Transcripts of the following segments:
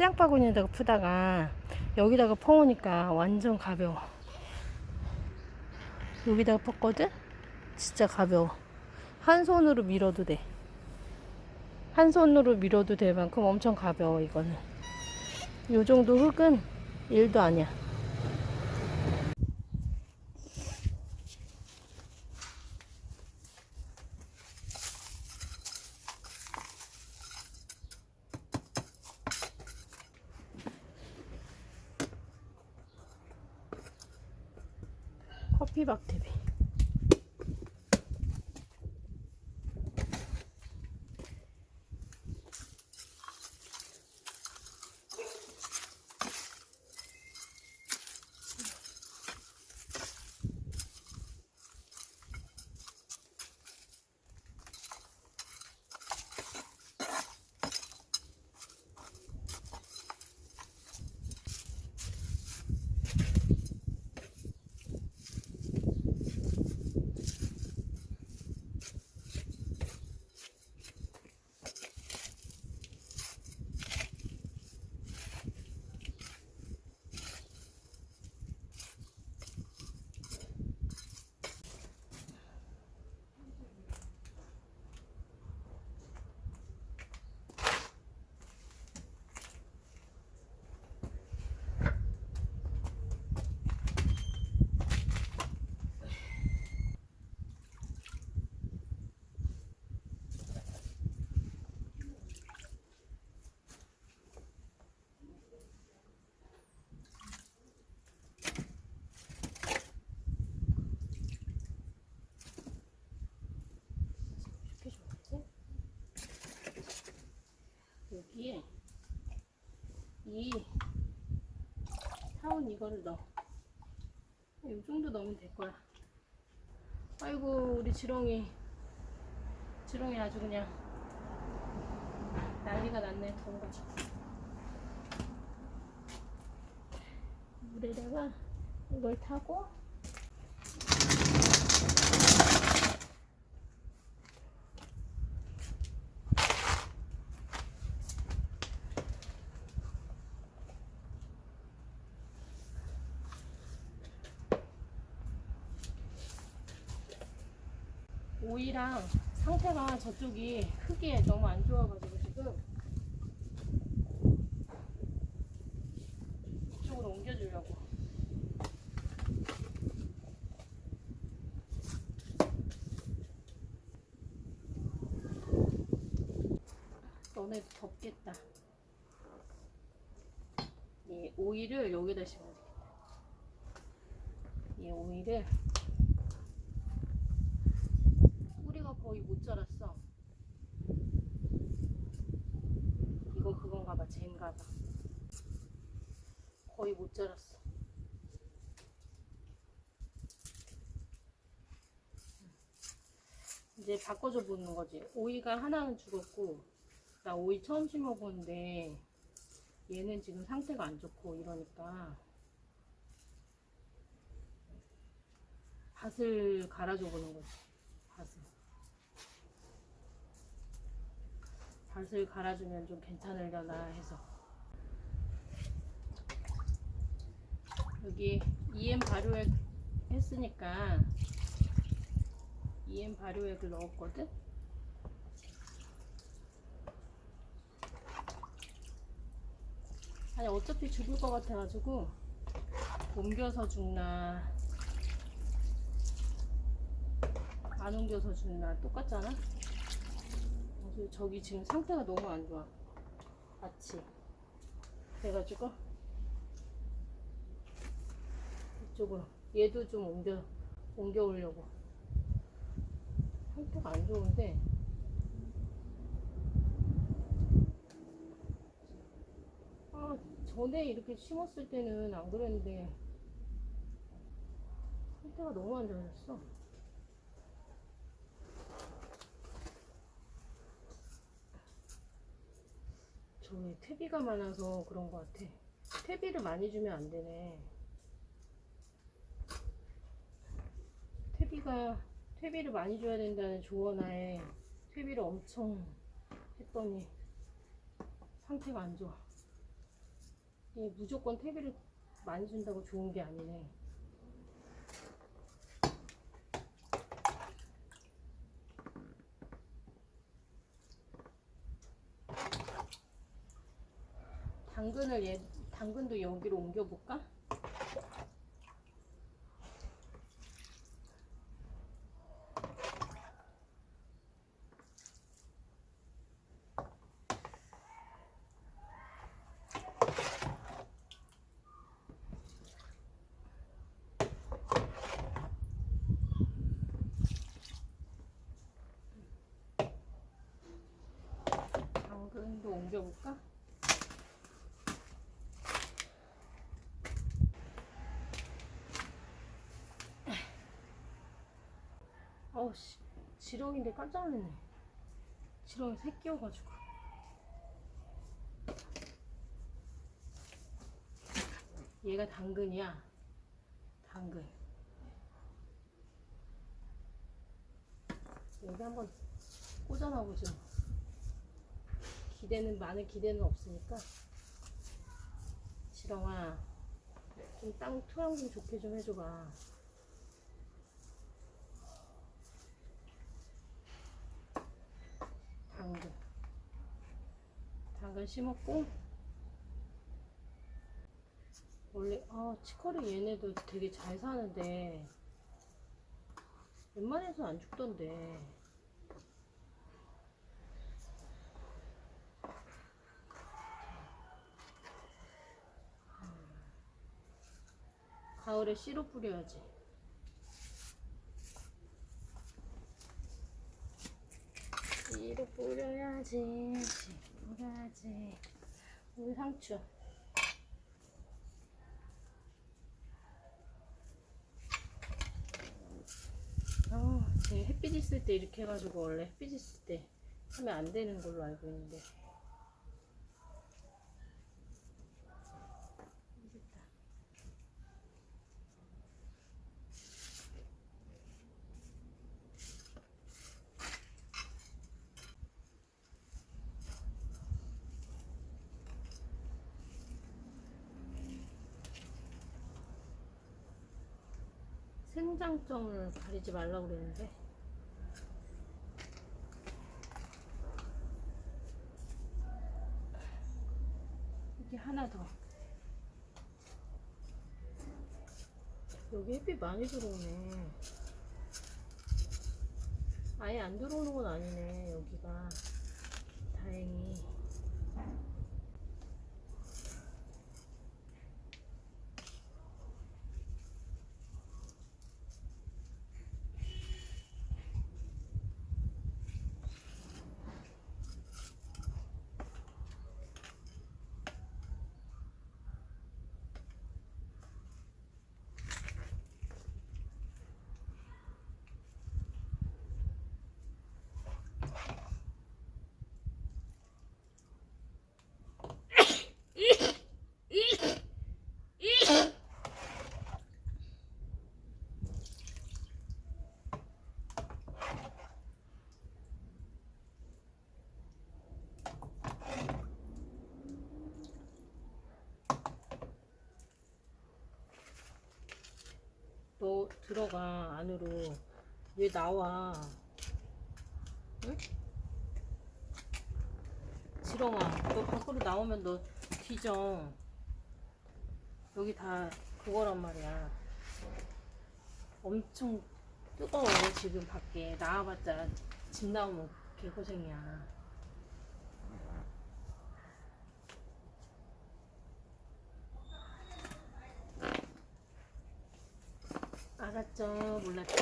치장 바구니에다가 푸다가 여기다가 퍼오니까 완전 가벼워. 여기다가 펐거든? 진짜 가벼워. 한 손으로 밀어도 돼. 한 손으로 밀어도 될 만큼 엄청 가벼워, 이거는. 요 정도 흙은 일도 아니야. 커피박 TV. 이렇게 줘야지. 여기에 이 타운 이거를 넣어. 이 정도 넣으면 될 거야. 아이고 우리 지렁이 지렁이 아주 그냥 난리가 났네 더워가지고 물에다가 이걸 타고 오이랑 상태가 저쪽이 흙이 너무 안 좋아가지고 지금 이쪽으로 옮겨주려고. 너네 덥겠다. 이 오이를 여기다 심어야 되겠다. 이 오이를 뿌리가 거의 못 자랐어. 이거 그건가 봐, 젠가 봐. 못 자랐어. 이제 바꿔줘 보는 거지. 오이가 하나는 죽었고, 나 오이 처음 심어보는데, 얘는 지금 상태가 안 좋고 이러니까, 밭을 갈아줘 보는 거지. 밭을. 밭을 갈아주면 좀 괜찮으려나 해서 여기 EM 발효액 했으니까 EM 발효액을 넣었거든 아니 어차피 죽을 것 같아가지고 옮겨서 죽나 안 옮겨서 죽나 똑같잖아 저기 지금 상태가 너무 안 좋아. 마치. 그래가지고 이쪽으로 얘도 좀 옮겨 옮겨 오려고. 상태가 안 좋은데 아 전에 이렇게 심었을 때는 안 그랬는데 상태가 너무 안 좋아졌어. 저에 퇴비가 많아서 그런 것 같아. 퇴비를 많이 주면 안 되네. 퇴비가 퇴비를 많이 줘야 된다는 조언하에 퇴비를 엄청 했더니 상태가 안 좋아. 이게 무조건 퇴비를 많이 준다고 좋은 게 아니네. 당근을 얘 당근도 여기로 옮겨 볼까? 당근도 옮겨 볼까? 어우 씨. 지렁인데 깜짝 놀랐네. 지렁이 새끼여가지고. 얘가 당근이야. 당근. 여기 한번 꽂아놔보죠 기대는 많은 기대는 없으니까. 지렁아 좀 땅 토양 좀 좋게 좀 해줘봐. 당근. 당근 심었고. 원래 아 치커리 얘네도 되게 잘 사는데. 웬만해서 안 죽던데 가을에 씨로 뿌려야지. 씨로 뿌려야지 씨 뿌려야지. 우리 상추. 아, 제 햇빛 있을 때 이렇게 해가지고 원래 햇빛 있을 때 하면 안 되는 걸로 알고 있는데 생장점을 가리지 말라고 그랬는데. 이게 하나 더. 여기 햇빛 많이 들어오네. 아예 안 들어오는 건 아니네 여기가 다행히 너 들어가 안으로. 왜 나와. 응? 지렁아 너 밖으로 나오면 너 뒤져. 여기 다 그거란 말이야. 엄청 뜨거워 지금 밖에. 나와봤자 집 나오면 개고생이야 알았죠? 몰랐죠?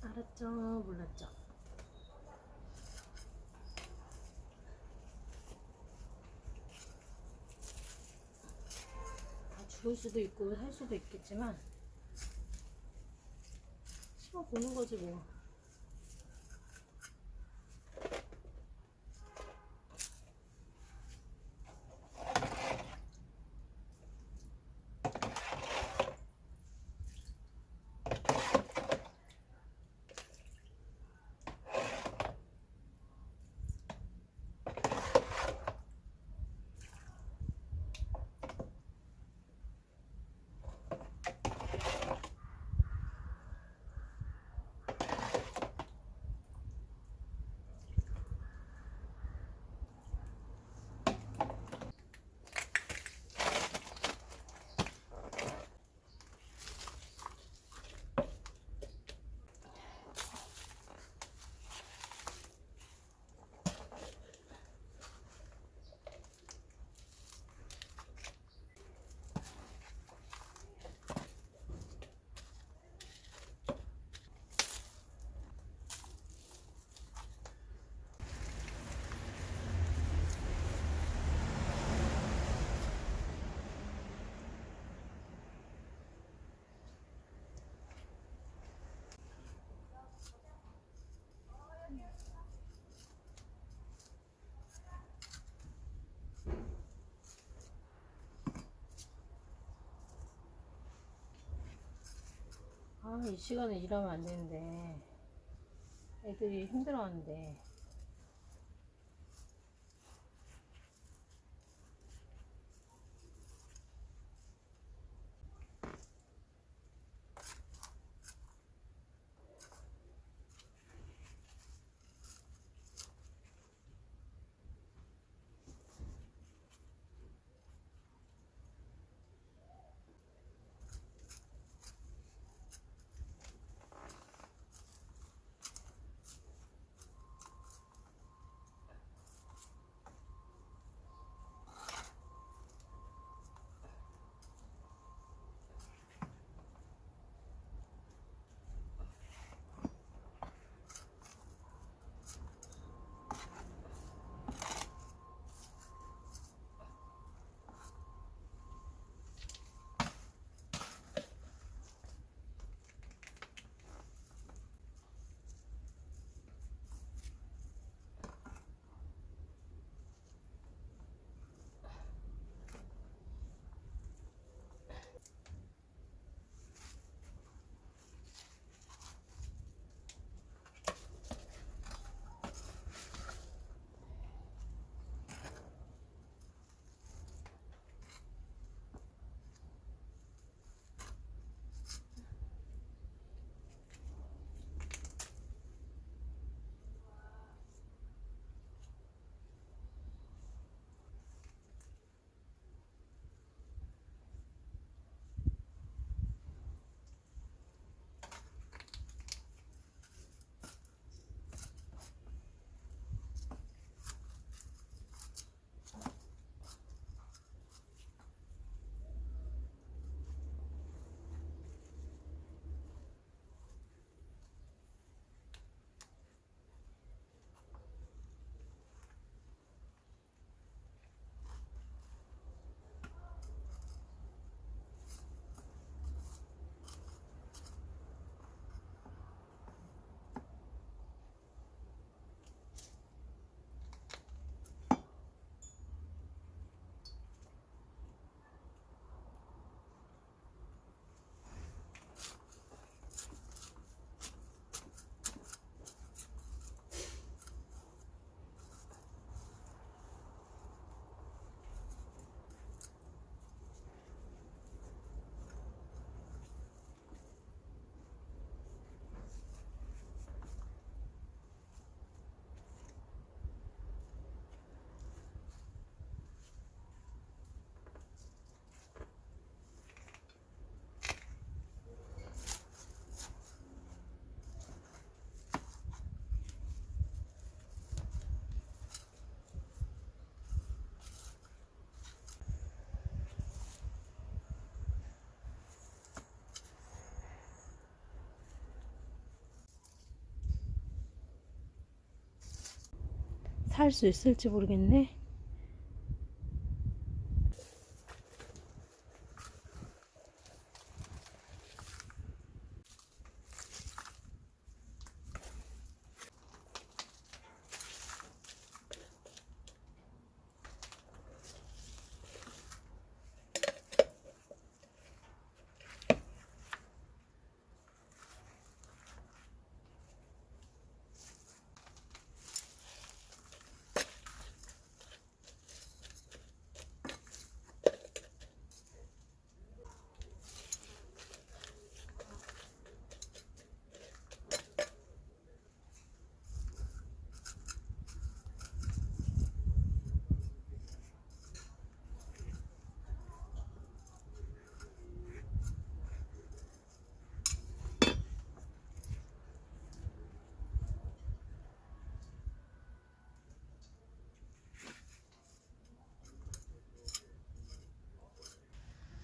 알았죠? 몰랐죠? 다 죽을 수도 있고 살 수도 있겠지만 심어 보는 거지 뭐 아, 이 시간에 일하면 안 되는데. 애들이 힘들어하는데. 살 수 있을지 모르겠네.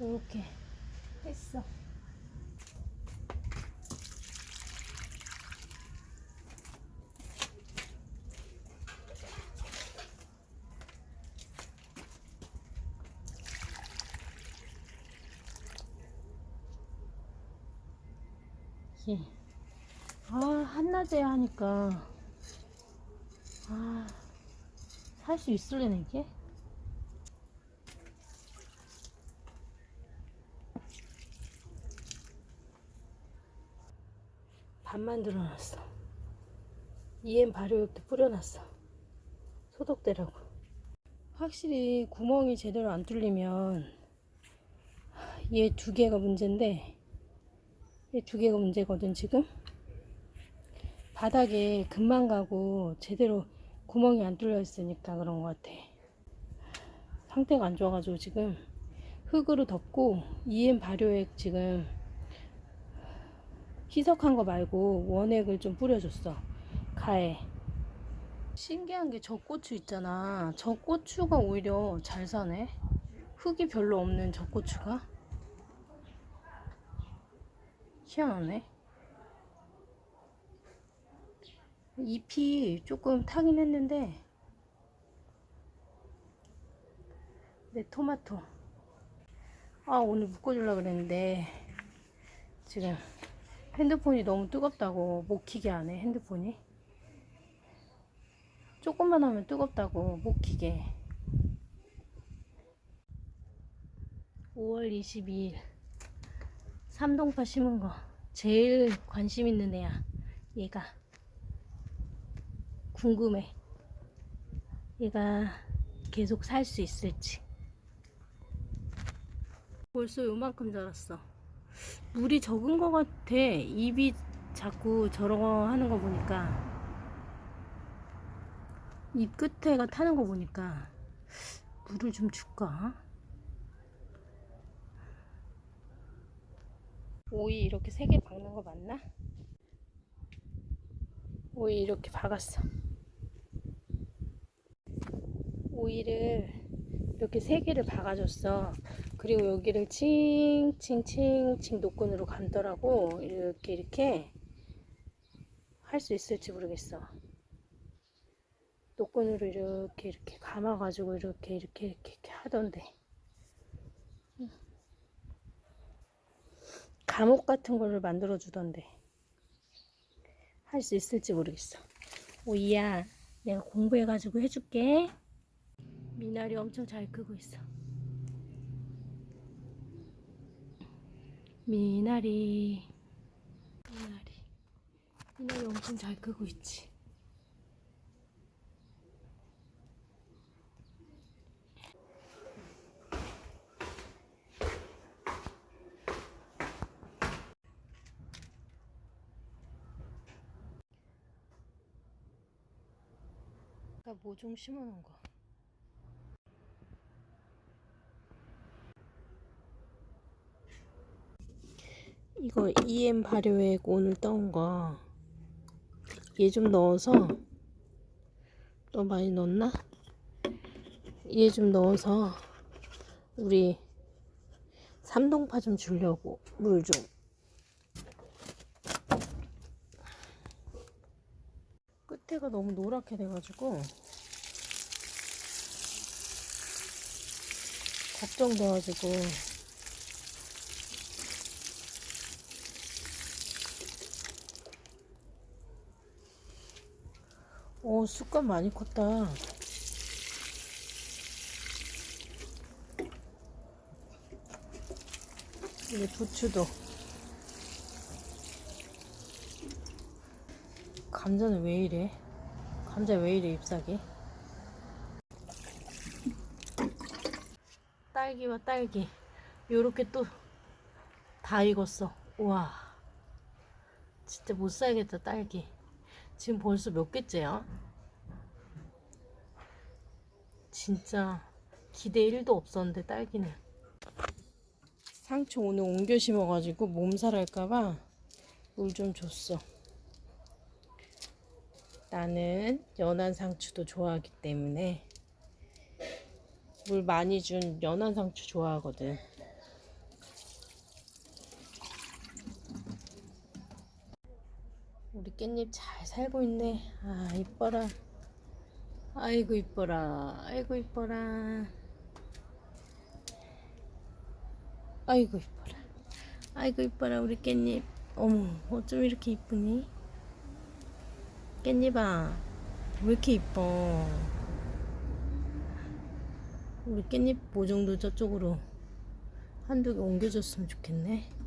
이렇게 했어. 예. 아, 한낮에 하니까, 아, 살 수 있을래나, 이게? 밥 만들어놨어. EM 발효액도 뿌려놨어. 소독되라고. 확실히 구멍이 제대로 안 뚫리면 얘 두 개가 문제인데 얘 두 개가 문제거든 지금. 바닥에 금방 가고 제대로 구멍이 안 뚫려 있으니까 그런 것 같아. 상태가 안 좋아가지고 지금 흙으로 덮고 EM 발효액 지금 희석한 거 말고 원액을 좀 뿌려줬어. 가에. 신기한 게 저 고추 있잖아. 저 고추가 오히려 잘 사네. 흙이 별로 없는 저 고추가. 희한하네. 잎이 조금 타긴 했는데 내 토마토 아 오늘 묶어주려고 그랬는데 지금 핸드폰이 너무 뜨겁다고. 못 키게 하네 핸드폰이. 조금만 하면 뜨겁다고 못 키게 5월 22일. 삼동파 심은 거. 제일 관심 있는 애야 얘가. 궁금해. 얘가 계속 살 수 있을지. 벌써 요만큼 자랐어 물이 적은 것 같아. 입이 자꾸 저러고 하는 거 보니까. 입 끝에가 타는 거 보니까. 물을 좀 줄까? 오이 이렇게 세 개 박는 거 맞나? 오이 이렇게 박았어. 오이를 이렇게 세 개를 박아줬어. 그리고 여기를 칭칭칭칭 노끈으로 감더라고. 이렇게 이렇게 할 수 있을지 모르겠어. 노끈으로 이렇게 이렇게 감아 가지고 이렇게 이렇게 이렇게, 이렇게 하던데. 감옥 같은 거를 만들어 주던데. 할 수 있을지 모르겠어. 오이야, 내가 공부해 가지고 해줄게. 미나리 엄청 잘 크고 있어. 미나리, 미나리, 미나리 엄청 잘 크고 있지. 아까 뭐 좀 심어놓은 거. 이거 EM 발효액 오늘 떠온 거. 얘 좀 넣어서 너무 많이 넣었나? 얘 좀 넣어서 우리 삼동파 좀 주려고 물 좀. 끝에가 너무 노랗게 돼가지고 걱정돼가지고 오, 쑥갓 많이 컸다. 이게 부추도. 감자는 왜 이래? 감자 왜 이래, 잎사귀? 딸기와 딸기. 요렇게 또 다 익었어. 우와. 진짜 못 살겠다, 딸기. 지금 벌써 몇 개째야? 진짜 기대 1도 없었는데 딸기는 상추 오늘 옮겨 심어가지고 몸살할까봐 물 좀 줬어 나는 연한 상추도 좋아하기 때문에 물 많이 준 연한 상추 좋아하거든 우리 깻잎 잘 살고 있네. 아, 이뻐라. 아이고, 이뻐라. 아이고, 이뻐라. 아이고, 이뻐라. 아이고, 이뻐라, 우리 깻잎. 어머, 어쩜 이렇게 이쁘니? 깻잎아, 왜 이렇게 이뻐? 우리 깻잎 모종도 저쪽으로 한두 개 옮겨줬으면 좋겠네.